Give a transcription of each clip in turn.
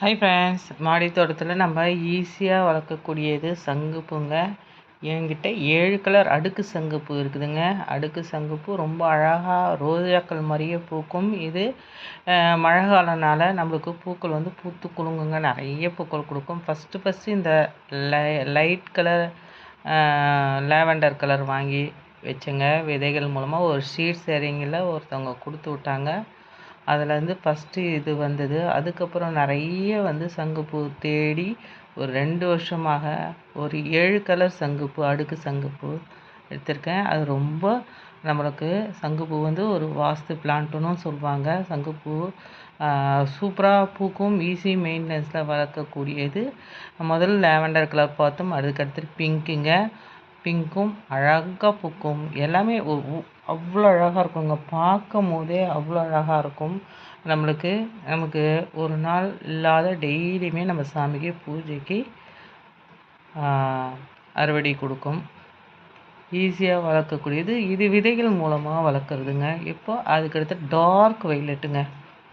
Hi friends மாடி தோட்டத்தில் நம்ம ஈஸியாக வளர்க்கக்கூடியது சங்குப்பூங்க என்கிட்ட ஏழு கலர் அடுக்கு சங்குப்பூ இருக்குதுங்க. அடுக்கு சங்குப்பூ ரொம்ப அழகாக ரோஜாக்கள் மாதிரியே பூக்கும். இது மழை காலனால நம்மளுக்கு பூக்கள் வந்து பூத்து குலுங்குங்க. நிறைய பூக்கள் கொடுக்கும். ஃபஸ்ட்டு ஃபஸ்ட்டு இந்த லை லைட் கலர் லேவண்டர் கலர் வாங்கி வச்சுங்க. விதைகள் மூலமாக ஒரு ஷீட் சேரிங்கில் ஒருத்தவங்க கொடுத்து விட்டாங்க. அதுலேருந்து ஃபஸ்ட்டு இது வந்தது. அதுக்கப்புறம் நிறைய வந்து சங்குப்பூ தேடி ஒரு ரெண்டு வருஷமாக ஒரு ஏழு கலர் சங்குப்பூ அடுக்கு சங்குப்பூ எடுத்திருக்கேன். அது ரொம்ப நம்மளுக்கு சங்குப்பூ வந்து ஒரு வாஸ்து பிளான்ட்டுன்னு சொல்லுவாங்க. சங்குப்பூ சூப்பராக பூக்கும் ஈஸி மெயின்டெனன்ஸில் வளர்க்கக்கூடியது. முதல்ல லேவண்டர் கலர் பார்த்தோம் அதுக்கடுத்து பிங்க்குங்க. பிங்க்கும் அழகாக பூக்கும். எல்லாமே அவ்வளோ அழகாக இருக்குங்க பார்க்கும் போதே அவ்வளோ அழகாக இருக்கும். நம்மளுக்கு நமக்கு ஒரு நாள் இல்லாத டெய்லியுமே நம்ம சாமிக்கு பூஜைக்கு அறுவடை கொடுக்கும். ஈஸியாக வளர்க்கக்கூடியது. இது விதைகள் மூலமாக வளர்க்குறதுங்க. இப்போ அதுக்கடுத்து டார்க் வைலட்டுங்க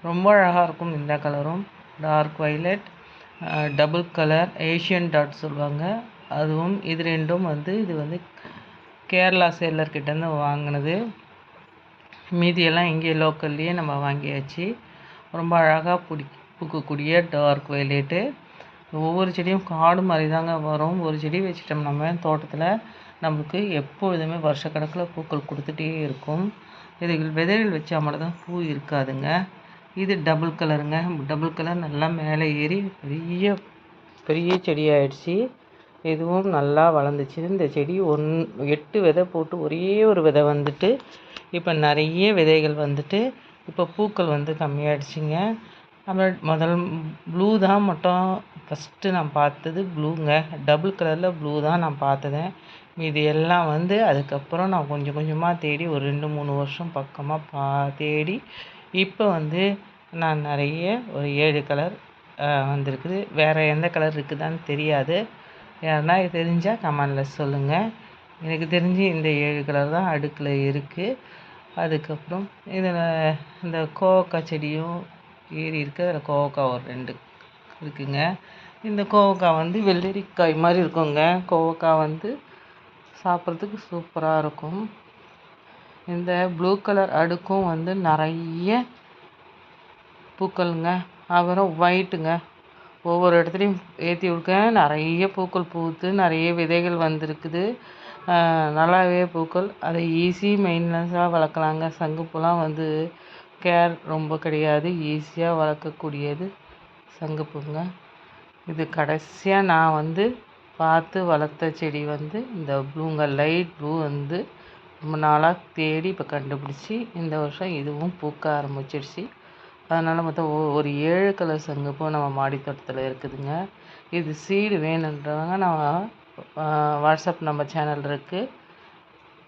ரொம்ப அழகாக இருக்கும் இந்த கலரும். Dark violet double colour Asian dot சொல்லுவாங்க. அதுவும் இது ரெண்டும் வந்து இது வந்து கேரளா சேலர்கிட்டேருந்து வாங்கினது. மீதியெல்லாம் இங்கே லோக்கல்லையே நம்ம வாங்கியாச்சு. ரொம்ப அழகாக பிடி பூக்கக்கூடிய டார்க் வயலேட்டு. ஒவ்வொரு செடியும் காடு மாதிரி தாங்க வரும். ஒரு செடி வச்சிட்டோம் நம்ம தோட்டத்தில் நம்மளுக்கு எப்பொழுதுமே வருஷக்கணக்கில் பூக்கள் கொடுத்துட்டே இருக்கும். இது விதைகள் வச்சா மட்டும்தான் பூ இருக்காதுங்க. இது டபுள் கலருங்க. டபுள் கலர் நல்லா மேலே ஏறி பெரிய பெரிய செடி ஆயிடுச்சு இதுவும் நல்லா வளர்ந்துச்சு. இந்த செடி ஒன் எட்டு விதை போட்டு ஒரே ஒரு விதை வந்துட்டு இப்போ நிறைய விதைகள் வந்துட்டு இப்போ பூக்கள் வந்து கம்மியாகிடுச்சிங்க அப்புறம் முதல் ப்ளூ தான் மட்டும் ஃபஸ்ட்டு நான் பார்த்தது ப்ளூங்க. டபுள் கலரில் ப்ளூ தான் நான் பார்த்ததேன். மீதி எல்லாம் வந்து அதுக்கப்புறம் நான் கொஞ்சம் கொஞ்சமாக தேடி ஒரு ரெண்டு மூணு வருஷம் பக்கமாக பா தேடி இப்போ வந்து நான் நிறைய ஒரு ஏழு கலர் வந்திருக்குது. வேறு எந்த கலர் இருக்குதான்னு தெரியாது. யாருன்னா தெரிஞ்சால் கமெண்டில் சொல்லுங்கள் எனக்கு தெரிஞ்சு இந்த ஏழு கலர் தான் அடுக்கில் இருக்குது அதுக்கப்புறம் இதில் இந்த கோவக்காய் செடியும் ஏறி இருக்குது அதில் கோவக்காய் ஒரு ரெண்டு இருக்குங்க. இந்த கோவக்காய் வந்து வெள்ளரிக்காய் மாதிரி இருக்குங்க. கோவக்காய் வந்து சாப்பிட்றதுக்கு சூப்பராக இருக்கும். இந்த ப்ளூ கலர் அடுக்கும் வந்து நிறைய பூக்கள்ங்க. அப்புறம் ஒயிட்டுங்க. ஒவ்வொரு இடத்துலையும் ஏற்றி விட்ருக்கேன் நிறைய பூக்கள் பூத்து நிறைய விதைகள் வந்திருக்குது. நல்லாவே பூக்கள். அதை ஈஸி மெயின்டனன்ஸாக வளர்க்கலாங்க. சங்குப்பூலாம் வந்து கேர் ரொம்ப கிடையாது. ஈஸியாக வளர்க்கக்கூடியது சங்குப்பூங்க இது கடைசியாக நான் வந்து பார்த்து வளர்த்த செடி வந்து இந்த ப்ளூங்க லைட் ப்ளூ வந்து ரொம்ப நாளாக தேடி இப்போ கண்டுபிடிச்சி இந்த வருஷம் இதுவும் பூக்க ஆரம்பிச்சிடுச்சு அதனால் மொத்தம் ஒரு ஏழு கலர் சங்குப்பூ நம்ம மாடி தோட்டத்தில் இருக்குதுங்க. இது சீடு வேணுன்றவங்க நான் வாட்ஸ்அப் நம்ம சேனல் இருக்குது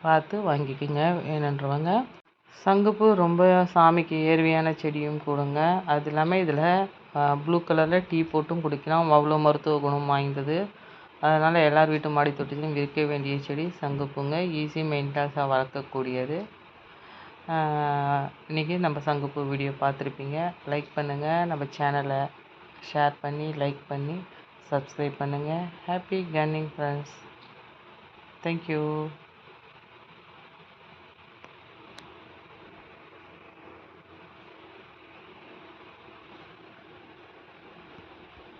பார்த்து வாங்கிக்கோங்க வேணுன்றவங்க. சங்குப்பூ ரொம்ப சாமிக்கு ஏர்வையான செடியும் கொடுங்க. அது இல்லாமல் இதில் ப்ளூ கலரில் டீ போட்டும் குடிக்கலாம். அவ்வளோ மருத்துவ குணம் வாய்ந்தது. அதனால் எல்லார் வீட்டு மாடி தோட்டத்திலையும் விற்க வேண்டிய செடி சங்குப்பூங்க. ஈஸி மெயின்டாஸாக வளர்க்கக்கூடியது. இன்றைக்கி நம்ம சங்குப்பூ வீடியோ பார்த்துருப்பீங்க. லைக் பண்ணுங்கள் நம்ம சேனலை ஷேர் பண்ணி லைக் பண்ணி சப்ஸ்கிரைப் பண்ணுங்கள் ஹாப்பி கன்னிங் ஃப்ரெண்ட்ஸ் தேங்க்யூ